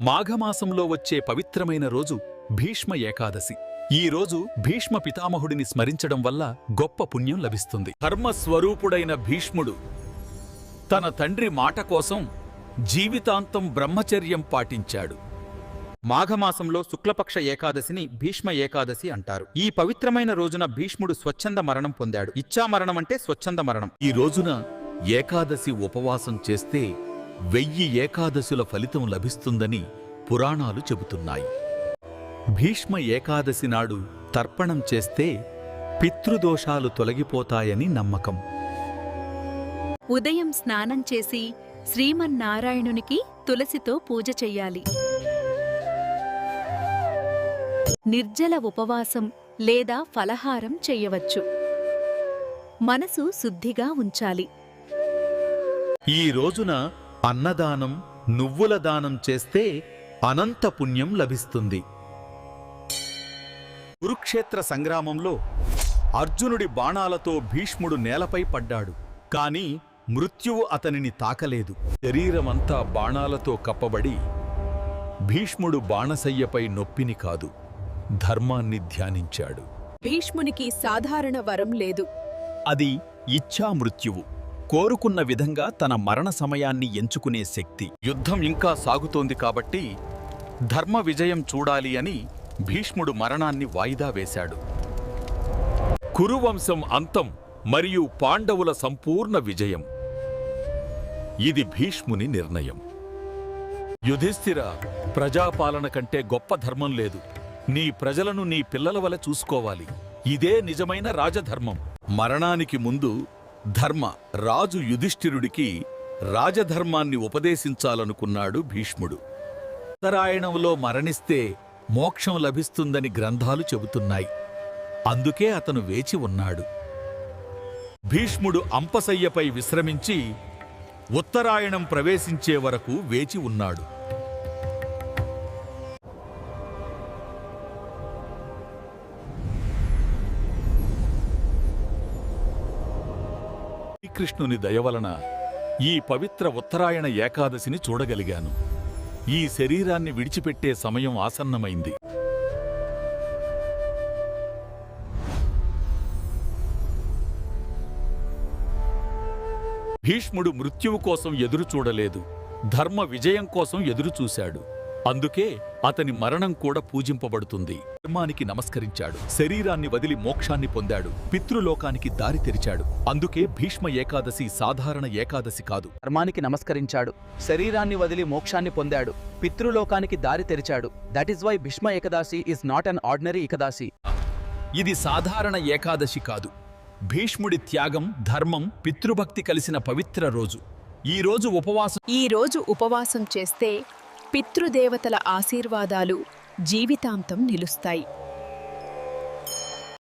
మాఘమాసంలో వచ్చే పవిత్రమైన రోజు భీష్మ ఏకాదశి. ఈ రోజు భీష్మ పితామహుడిని స్మరించడం వల్ల గొప్ప పుణ్యం లభిస్తుంది. ధర్మస్వరూపుడైన భీష్ముడు తన తండ్రి మాట కోసం జీవితాంతం బ్రహ్మచర్యం పాటించాడు. మాఘమాసంలో శుక్లపక్ష ఏకాదశిని భీష్మ ఏకాదశి అంటారు. ఈ పవిత్రమైన రోజున భీష్ముడు స్వచ్ఛంద మరణం పొందాడు. ఇచ్చామరణం అంటే స్వచ్ఛంద మరణం. ఈ రోజున ఏకాదశి ఉపవాసం చేస్తే వెయ్యి ఏకాదశుల ఫలితం లభిస్తుందని పురాణాలు చెబుతున్నాయి. భీష్మ ఏకాదశి నాడు తర్పణం చేస్తే పితృదోషాలు తొలగిపోతాయని నమ్మకం. ఉదయం స్నానం చేసి శ్రీమన్నారాయణునికి తులసితో పూజ చెయ్యాలి. నిర్జల ఉపవాసం లేదా ఫలహారం చెయ్యవచ్చు మనసు శుద్ధిగా ఉంచాలి. ఈ రోజున అన్నదానం నువ్వుల దానం చేస్తే అనంత పుణ్యం లభిస్తుంది. కురుక్షేత్ర సంగ్రామంలో అర్జునుడి బాణాలతో భీష్ముడు నేలపై పడ్డాడు. కాని మృత్యువు అతనిని తాకలేదు. శరీరమంతా బాణాలతో కప్పబడి భీష్ముడు బాణసయ్యపై నొప్పిని కాదు ధర్మాన్ని ధ్యానించాడు. భీష్మునికి సాధారణ వరం లేదు. అది ఇచ్ఛా మృత్యువు కోరుకున్న విధంగా తన మరణ సమయాన్ని ఎంచుకునే శక్తి. యుద్ధం ఇంకా సాగుతోంది కాబట్టి ధర్మ విజయం చూడాలి అని భీష్ముడు మరణాన్ని వాయిదా వేశాడు. కురువంశం అంతం మరియు పాండవుల సంపూర్ణ విజయం. ఇది భీష్ముని నిర్ణయం. యుధిష్ఠిర ప్రజాపాలన కంటే గొప్ప ధర్మం లేదు. నీ ప్రజలను నీ పిల్లల వలె చూసుకోవాలి. ఇదే నిజమైన రాజధర్మం. మరణానికి ముందు ధర్మ. రాజు యుధిష్ఠిరుడికి రాజధర్మాన్ని ఉపదేశించాలనుకున్నాడు భీష్ముడు. ఉత్తరాయణంలో మరణిస్తే మోక్షం లభిస్తుందని గ్రంథాలు చెబుతున్నాయి. అందుకే అతను వేచి ఉన్నాడు. భీష్ముడు అంపసయ్యపై విశ్రమించి ఉత్తరాయణం ప్రవేశించే వరకు వేచి ఉన్నాడు. శ్రీకృష్ణుని దయవలన ఈ పవిత్ర ఉత్తరాయణ ఏకాదశిని చూడగలిగాను. ఈ శరీరాన్ని విడిచిపెట్టే సమయం ఆసన్నమైంది. భీష్ముడు మృత్యువు కోసం ఎదురు చూడలేదు ధర్మ విజయం కోసం ఎదురుచూశాడు. అందుకే అతని మరణం కూడా పూజింపబడుతుంది. ధర్మానికి నమస్కరించాడు. శరీరాన్ని వదిలి మోక్షాన్ని పొందాడు. పితృలోకానికి దారి తెరిచాడు. అందుకే భీష్మ ఏకాదశి సాధారణ ఏకాదశి కాదు. ధర్మానికి నమస్కరించాడు. శరీరాన్ని వదిలి మోక్షాన్ని పొందాడు. పితృలోకానికి దారి తెరిచాడు. That is why Bhishma Ekadashi is not an ordinary Ekadashi ఇది సాధారణ ఏకాదశి కాదు. భీష్ముడి త్యాగం ధర్మం పితృభక్తి కలిసిన పవిత్ర రోజు. ఈ రోజు ఉపవాసం ఈ రోజు ఉపవాసం చేస్తే పితృదేవతల ఆశీర్వాదాలు జీవితాంతం నిలుస్తాయి.